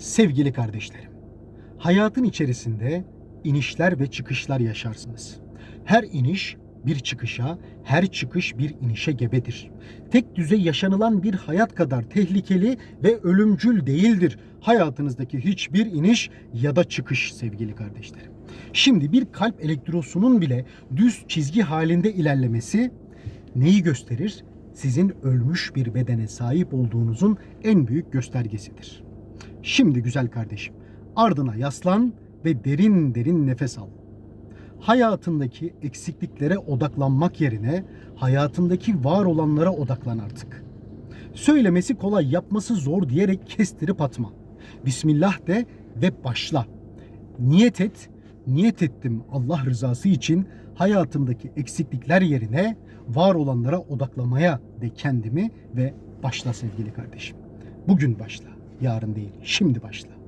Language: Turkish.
Sevgili kardeşlerim, hayatın içerisinde inişler ve çıkışlar yaşarsınız. Her iniş bir çıkışa, her çıkış bir inişe gebedir. Tek düzey yaşanılan bir hayat kadar tehlikeli ve ölümcül değildir hayatınızdaki hiçbir iniş ya da çıkış sevgili kardeşlerim. Şimdi bir kalp elektrosunun bile düz çizgi halinde ilerlemesi neyi gösterir? Sizin ölmüş bir bedene sahip olduğunuzun en büyük göstergesidir. Şimdi güzel kardeşim, ardına yaslan ve derin derin nefes al. Hayatındaki eksikliklere odaklanmak yerine hayatındaki var olanlara odaklan artık. Söylemesi kolay, yapması zor diyerek kestirip atma. Bismillah de ve başla. Niyet et, niyet ettim Allah rızası için hayatımdaki eksiklikler yerine var olanlara odaklamaya de kendimi ve başla sevgili kardeşim. Bugün başla, yarın değil, şimdi başla.